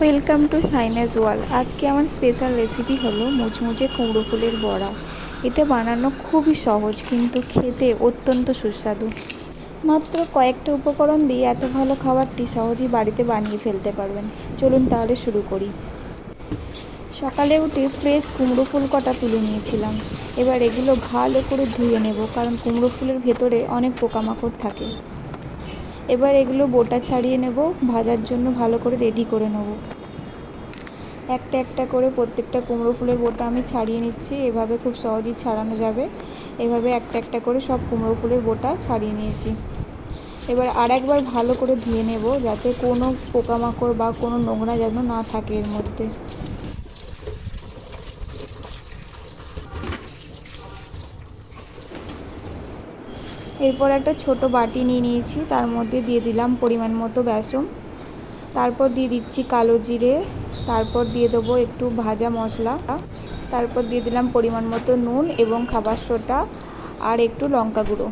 Welcome to sinus ওয়াল আজকে আমার special recipe হলো মুচমুচে কুমড়ো ফুলের বড়া। এটা বানানো খুবই সহজ, কিন্তু খেতে অত্যন্ত সুস্বাদু। মাত্র কয়েকটা উপকরণ দিয়ে এত ভালো খাবারটি সহজেই বাড়িতে বানিয়ে ফেলতে পারবেন। চলুন তাহলে শুরু করি। সকালে উঠে ফ্রেশ কুমড়ো ফুল কটা তুলে নিয়েছিলাম। এবার এগুলো ভালো করে ধুয়ে নেব, কারণ কুমড়ো ফুলের ভেতরে অনেক পোকামাকড় থাকে। এবার এগুলো বোটা ছাড়িয়ে নেব, ভাজার জন্য ভালো করে রেডি করে নেব। একটা একটা করে প্রত্যেকটা কুমড়ো ফুলের বোটা আমি ছাড়িয়ে নিচ্ছি, এভাবে খুব সহজেই ছাড়ানো যাবে। এভাবে একটা একটা করে সব কুমড়ো ফুলের বোটা ছাড়িয়ে নিয়েছি। এবার আর একবার ভালো করে ধুয়ে নেব, যাতে কোনো পোকামাকড় বা কোনো নোংরা যেন না থাকে এর মধ্যে। এরপর একটা ছোট বাটি নিয়ে নিয়েছি, তার মধ্যে দিয়ে দিলাম পরিমাণ মতো বেসন। তারপর দিয়ে দিচ্ছি কালো জিরে, তারপর দিয়ে দেবো একটু ভাজা মশলা। তারপর দিয়ে দিলাম পরিমাণ মতো নুন এবং খাবার সোটা আর একটু লঙ্কা গুঁড়ো।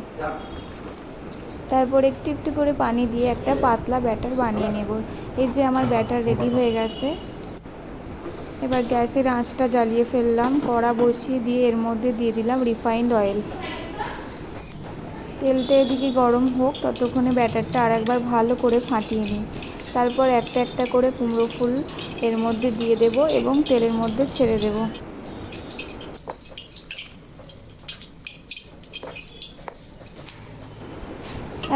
তারপর একটু একটু করে পানি দিয়ে একটা পাতলা ব্যাটার বানিয়ে নেব। এই যে আমার ব্যাটার রেডি হয়ে গেছে। এবার গ্যাসের আঁচটা জ্বালিয়ে ফেললাম। কড়া বসিয়ে দিয়ে এর মধ্যে দিয়ে দিলাম রিফাইন্ড অয়েল। তেলটা এদিকে গরম হোক, ততক্ষণে ব্যাটারটা আর একবার ভালো করে ফাটিয়ে নিই। তারপর একটা একটা করে কুমড়ো ফুল এর মধ্যে দিয়ে দেব এবং তেলের মধ্যে ছেড়ে দেব।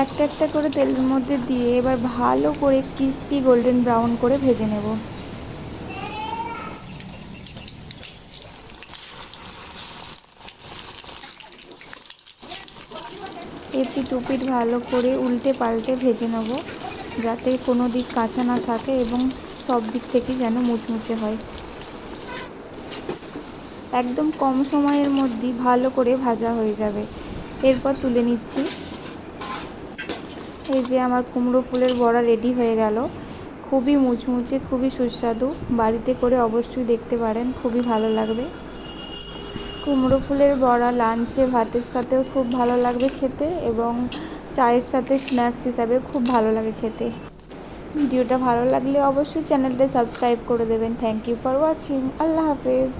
একটা একটা করে তেলের মধ্যে দিয়ে এবার ভালো করে ক্রিস্পি গোল্ডেন ব্রাউন করে ভেজে নেব। এপিট উপিট ভালো করে উল্টে পাল্টে ভেজে নেব, যাতে কোনো দিক কাঁচা না থাকে এবং সব দিক থেকে যেন মুচমুচে হয়। একদম কম সময়ের মধ্যেই ভালো করে ভাজা হয়ে যাবে। এরপর তুলে নিচ্ছি। এই যে আমার কুমড়ো ফুলের বড়া রেডি হয়ে গেল। খুবই মুচমুচে, খুবই সুস্বাদু। বাড়িতে করে অবশ্যই দেখতে পারেন, খুবই ভালো লাগবে। কুমড়ো ফুলের বড়া, লাঞ্চে ভাতের সাথেও খুব ভালো লাগবে খেতে এবং চায়ের সাথে স্ন্যাক্স হিসাবে খুব ভালো লাগে খেতে। ভিডিওটা ভালো লাগলে অবশ্যই চ্যানেলটা সাবস্ক্রাইব করে দেবেন। Thank you for watching. আল্লাহ হাফেজ।